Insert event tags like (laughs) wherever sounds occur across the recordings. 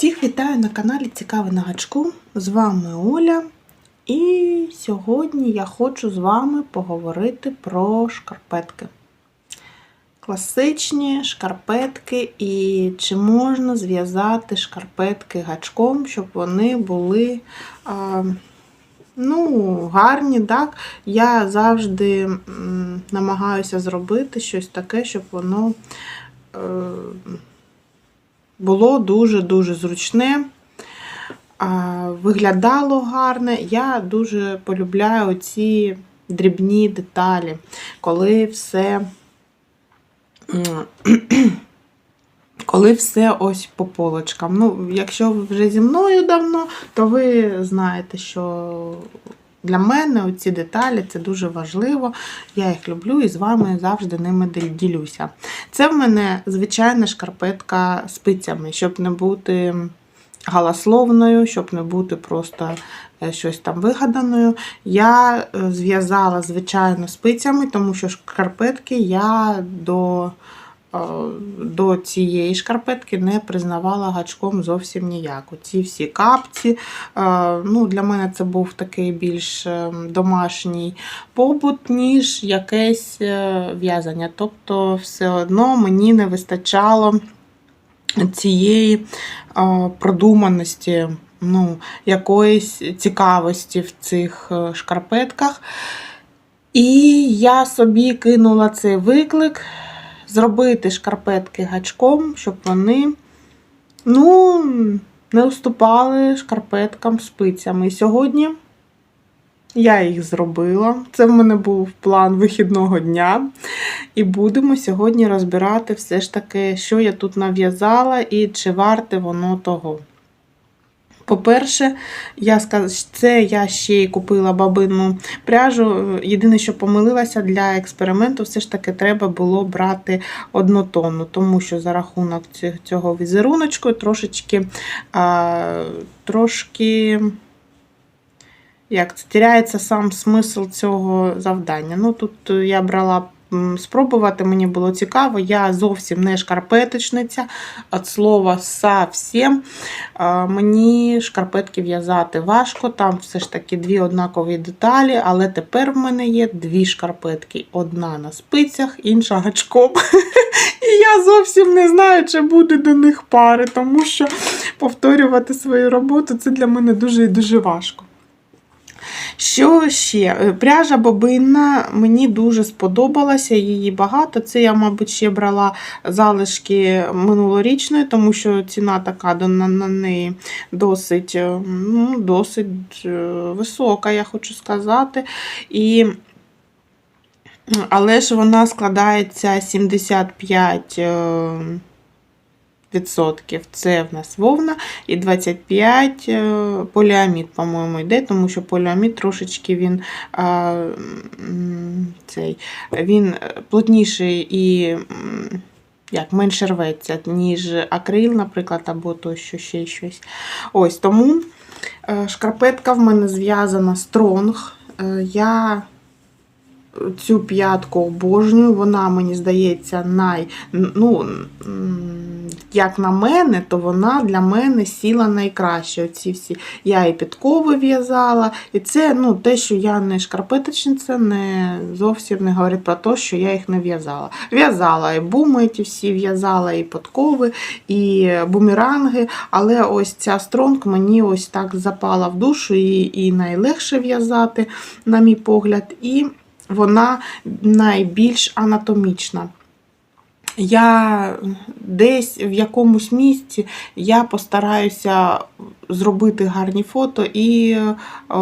Всіх вітаю на каналі Цікаве на гачку. З вами Оля. І сьогодні я хочу з вами поговорити про шкарпетки. Класичні шкарпетки, і чи можна зв'язати шкарпетки гачком, щоб вони були а, ну, гарні. так? Я завжди намагаюся зробити щось таке, щоб воно. Е, було дуже-дуже зручне, виглядало гарне. Я дуже полюбляю ці дрібні деталі, коли все. (clears throat) Коли все ось по полочкам. Ну, якщо ви вже зі мною давно, то ви знаєте, що для мене оці деталі це дуже важливо. Я їх люблю і з вами завжди ними ділюся. Це в мене звичайна шкарпетка спицями, щоб не бути галасловною, щоб не бути просто е, щось там вигаданою. Я е, зв'язала звичайно спицями, тому що шкарпетки я до, до цієї шкарпетки не признавала гачком зовсім ніяк. Ці всі капці. е, Ну, для мене це був такий більш е, домашній побут, ніж якесь е, в'язання. Тобто, все одно мені не вистачало цієї е, продуманості, ну, якоїсь цікавості в цих е, шкарпетках. І я собі кинула цей виклик зробити шкарпетки гачком, щоб вони ну, не уступали шкарпеткам спицями. І сьогодні я їх зробила. Це в мене був план вихідного дня. І будемо сьогодні розбирати все ж таки, що я тут нав'язала і чи варте воно того. По-перше, я сказ... це я ще й купила бабину пряжу. Єдине, що помилилася для експерименту, все ж таки треба було брати однотонну, тому що за рахунок цього візеруночку трошечки а, трошки як це сам смисл цього завдання. Ну тут я брала спробувати, мені було цікаво. Я зовсім не шкарпеточниця, від слова совсем. Мені шкарпетки в'язати важко, там все ж таки дві однакові деталі, але тепер в мене є дві шкарпетки: одна на спицях, інша гачком. (laughs) І я зовсім не знаю, чи буде до них пари, тому що повторювати свою роботу це для мене дуже і дуже важко. Що ще? Е, Пряжа бобинна мені дуже сподобалася, її багато. Це я, мабуть, ще брала залишки минулорічної, тому що ціна така на, на неї досить, е, ну, досить е, висока, я хочу сказати. І але ж вона складається 75 е, відсотків. Це в нас вовна і 25 е, поліамід, по-моєму, йде, тому що поліамід трошечки він, а, цей, він плотніший і як, менше рветься, ніж акрил, наприклад, або то, ще щось. Ось тому е, шкарпетка в мене зв'язана стронг. Е, Я цю п'ятку обожнюю, вона, мені здається, най. Ну, як на мене, то вона для мене сіла найкраще. Оці всі. Я і підкови в'язала. І це ну, те, що я не шкарпеточниця, не зовсім не говорить про те, що я їх не в'язала. В'язала і буми ті всі в'язала, і подкови, і бумеранги. Але ось ця стронг мені ось так запала в душу і, і найлегше в'язати, на мій погляд. І вона найбільш анатомічна. Я десь в якомусь місці я постараюся зробити гарні фото і о,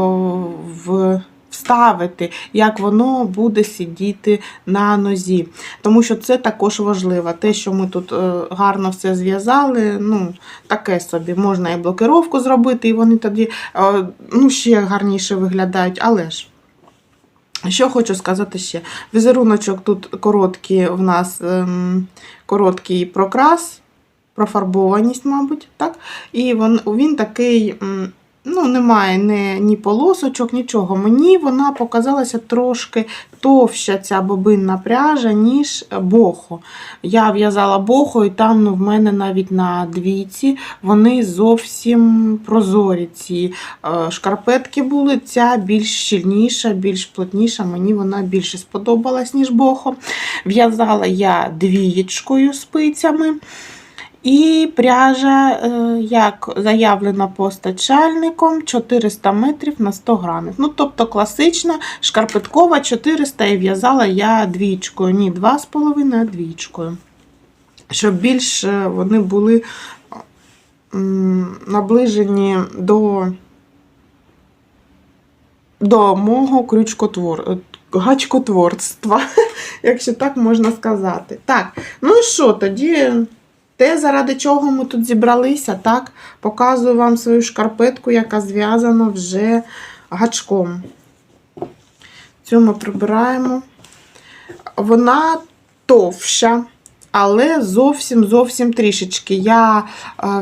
в, вставити, як воно буде сидіти на нозі. Тому що це також важливо. Те, що ми тут е, гарно все зв'язали, ну, таке собі. Можна і блокировку зробити, і вони тоді е, ну, ще гарніше виглядають, але ж. Що хочу сказати ще. Візеруночок тут короткий в нас ем, короткий прокрас, профарбованість, мабуть. так? І він, він такий ну, немає ні, ні полосочок, нічого. Мені вона показалася трошки товща ця бобинна пряжа, ніж бохо. Я в'язала бохо, і там ну, в мене навіть на двійці вони зовсім прозорі. Ці е, шкарпетки були. Ця більш щільніша, більш плотніша. Мені вона більше сподобалась, ніж бохо. В'язала я двієчкою спицями. І пряжа, е, як заявлено постачальником, 400 метрів на 100 грамів. Ну, тобто класична шкарпеткова 400 і в'язала я двічкою. Ні, 2,5, а двічкою. Щоб більш е, вони були наближені до, до мого крючкотвор, е, гачкотворства, (laughs) якщо так можна сказати. Так, ну і що тоді? Те, заради чого ми тут зібралися, так? Показую вам свою шкарпетку, яка зв'язана вже гачком. Цю ми прибираємо. Вона товща, але зовсім зовсім трішечки. Я е,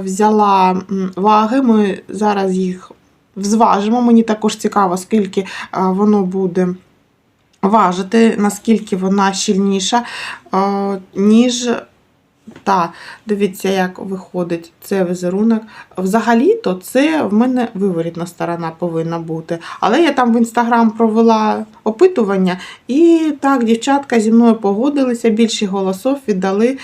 взяла ваги, ми зараз їх зважимо. Мені також цікаво, скільки е, воно буде важити, наскільки вона щільніша, е, ніж та, дивіться, як виходить це візерунок. Взагалі-то це в мене виворітна сторона повинна бути. Але я там в інстаграм провела опитування, і так, дівчатка зі мною погодилися, більше голосів віддали е,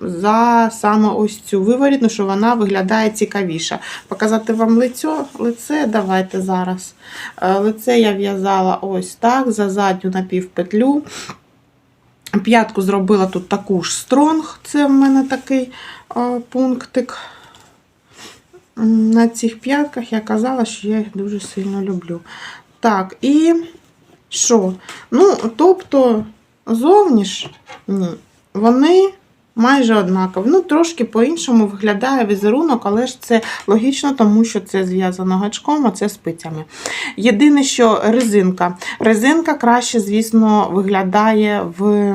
за саме ось цю виворітну, що вона виглядає цікавіше. Показати вам лицо, лице давайте зараз. Е, лице я в'язала ось так, за задню напівпетлю. П'ятку зробила тут таку ж стронг, це в мене такий о, пунктик. На цих п'ятках я казала, що я їх дуже сильно люблю. Так, і що? Ну, тобто, зовніш, ні, вони майже однаково. Ну, трошки по-іншому виглядає візерунок, але ж це логічно, тому що це зв'язано гачком, а це спицями. Єдине, що резинка. Резинка краще, звісно, виглядає в.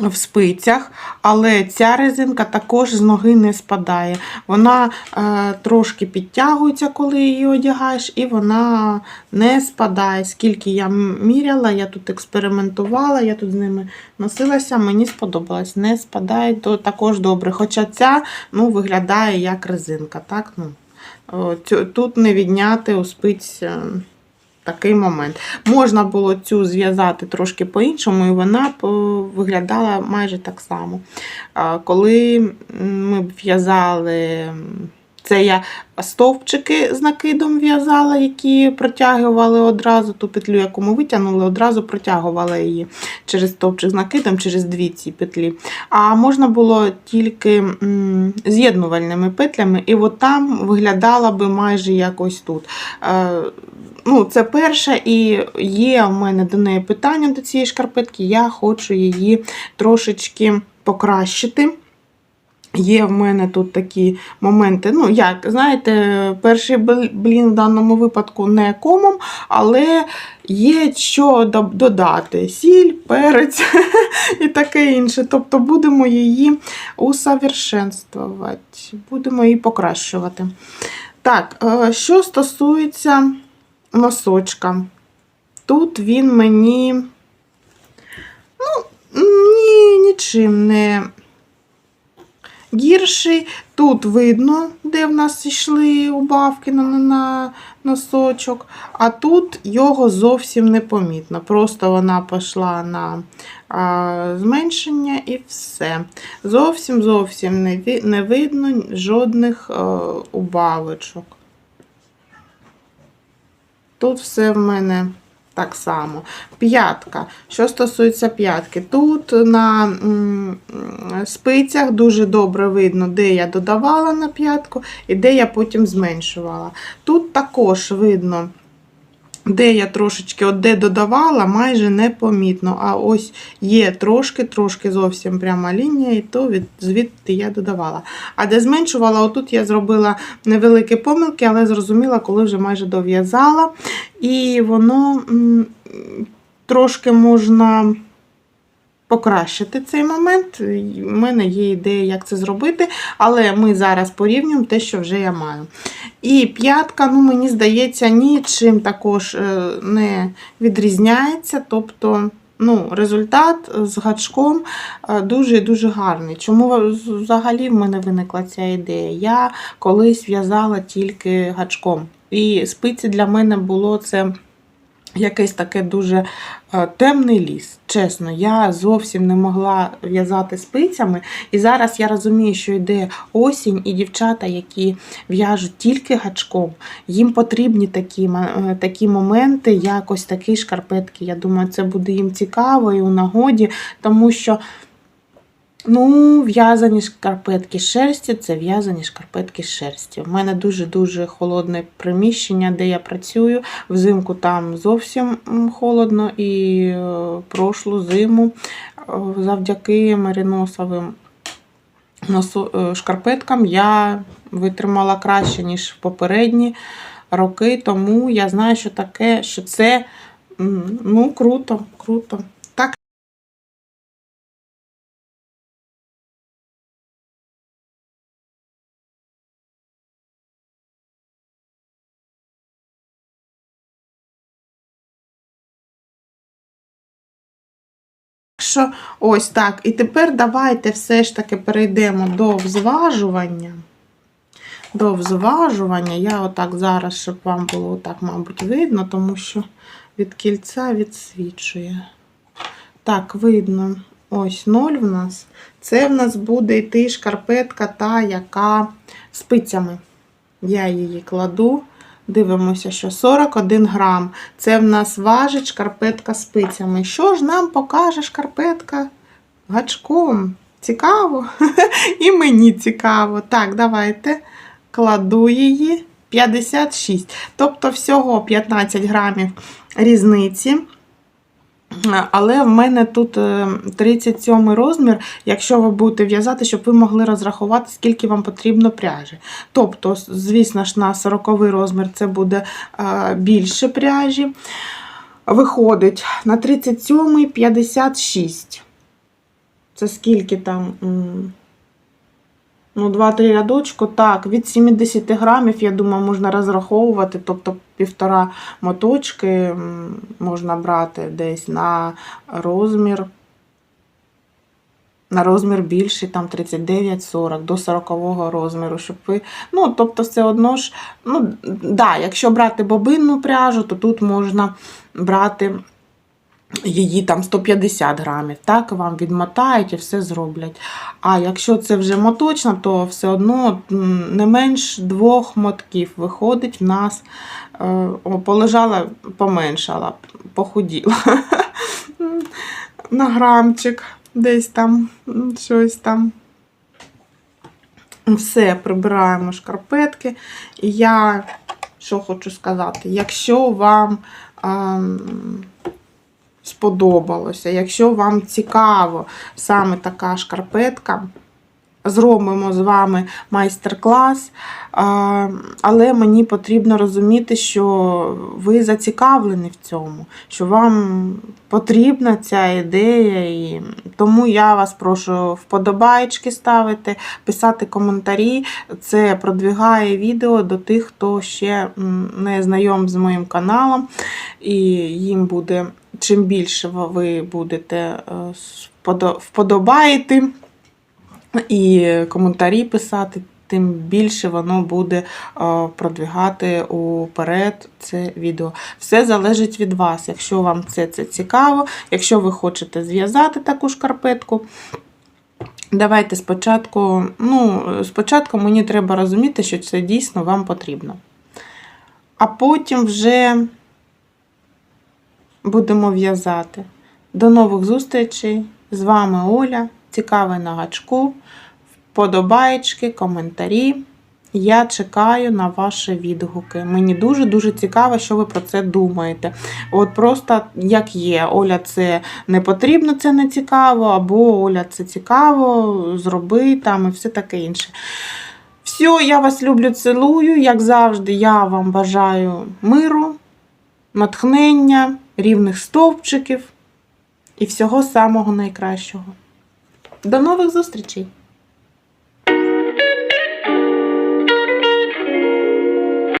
В спицях, але ця резинка також з ноги не спадає. Вона е, трошки підтягується, коли її одягаєш, і вона не спадає. Скільки я міряла, я тут експериментувала, я тут з ними носилася, мені сподобалось. Не спадає, то також добре. Хоча ця ну, виглядає як резинка. Так? Ну, тут не відняти у спиць. Такий момент. Можна було цю зв'язати трошки по-іншому, і вона виглядала майже так само. Коли ми в'язали, це я стовпчики з накидом в'язала, які протягували одразу ту петлю, яку ми витягнули, одразу протягувала її через стовпчик з накидом, через дві ці петлі. А можна було тільки з'єднувальними петлями, і от там виглядала би майже якось тут. Ну, це перше, і є в мене до неї питання до цієї шкарпетки. Я хочу її трошечки покращити. Є в мене тут такі моменти. Ну, як, знаєте, перший блін в даному випадку не комом, але є що додати: сіль, перець (laughs) і таке інше. Тобто будемо її усовершенствувати, будемо її покращувати. Так, е, що стосується носочка. Тут він мені ну, ні, нічим не гірший. Тут видно, де в нас йшли убавки на, на носочок, а тут його зовсім не помітно. Просто вона пішла на а, зменшення і все. Зовсім зовсім не, не видно жодних е, убавочок. Тут все в мене так само. П'ятка. Що стосується п'ятки, тут на спицях дуже добре видно, де я додавала на п'ятку і де я потім зменшувала. Тут також видно. Де я трошечки, от де додавала, майже непомітно. А ось є трошки, трошки зовсім пряма лінія, і то від, звідти я додавала. А де зменшувала, отут я зробила невеликі помилки, але зрозуміла, коли вже майже дов'язала. І воно м, трошки можна покращити цей момент. У мене є ідея, як це зробити, але ми зараз порівнюємо те, що вже я маю. І п'ятка, ну, мені здається, нічим також е, не відрізняється. Тобто, ну, результат з гачком е, дуже і дуже гарний. Чому взагалі в мене виникла ця ідея? Я колись в'язала тільки гачком. І спиці для мене було це якийсь таке дуже е, темний ліс. Чесно, я зовсім не могла в'язати спицями. І зараз я розумію, що йде осінь, і дівчата, які в'яжуть тільки гачком, їм потрібні такі, е, такі моменти, якось такі шкарпетки. Я думаю, це буде їм цікаво і у нагоді, тому що. Ну, в'язані шкарпетки шерсті це в'язані шкарпетки шерсті. У мене дуже-дуже холодне приміщення, де я працюю. Взимку там зовсім холодно, і е, прошлу зиму е, завдяки маріносовим е, шкарпеткам я витримала краще, ніж в попередні роки. Тому я знаю, що таке, що це ну, круто, круто. Що ось так. І тепер давайте все ж таки перейдемо до взважування. До взважування. Я отак зараз, щоб вам було отак, мабуть, видно, тому що від кільця відсвічує. Так, видно. Ось 0 в нас. Це в нас буде йти шкарпетка та, яка спицями. Я її кладу. Дивимося, що 41 грам. Це в нас важить шкарпетка спицями. Що ж нам покаже шкарпетка гачком? Цікаво? (laughs) І мені цікаво. Так, давайте кладу її 56. Тобто всього 15 грамів різниці. Але в мене тут е, 37 розмір, якщо ви будете в'язати, щоб ви могли розрахувати, скільки вам потрібно пряжі. Тобто, звісно ж, на 40 розмір це буде е, більше пряжі. Виходить на 37 56. Це скільки там? Ну, 2-3 рядочку. Так, від 70 грамів, я думаю, можна розраховувати, тобто півтора моточки можна брати десь на розмір. На розмір більший, там 39-40 до 40 розміру, щоб ви. Ну, тобто, все одно ж, ну, да, якщо брати бобинну пряжу, то тут можна брати її там 150 грамів, так, вам відмотають і все зроблять. А якщо це вже моточна, то все одно не менш двох мотків виходить в нас. Е, О, полежала, поменшала, похуділа (laughs) на грамчик, десь там щось там. Все, прибираємо шкарпетки. І я що хочу сказати, якщо вам. ем, сподобалося. Якщо вам цікаво саме така шкарпетка, зробимо з вами майстер-клас, але мені потрібно розуміти, що ви зацікавлені в цьому, що вам потрібна ця ідея. І тому я вас прошу вподобаєчки ставити, писати коментарі. Це продвігає відео до тих, хто ще не знайом з моїм каналом, і їм буде. Чим більше ви будете е, вподобаєте і коментарі писати, тим більше воно буде е, продвігати уперед це відео. Все залежить від вас. Якщо вам це, це цікаво, якщо ви хочете зв'язати таку шкарпетку. Давайте спочатку, ну, спочатку мені треба розуміти, що це дійсно вам потрібно. А потім вже будемо в'язати. До нових зустрічей! З вами Оля. Цікавий на гачку. Вподобаєчки, коментарі. Я чекаю на ваші відгуки. Мені дуже-дуже цікаво, що ви про це думаєте. От просто як є, Оля, це не потрібно, це не цікаво, або Оля, це цікаво, зроби там і все таке інше. Все, я вас люблю, цілую. Як завжди, я вам бажаю миру, натхнення, рівних стовпчиків. І всього самого найкращого. До нових зустрічей!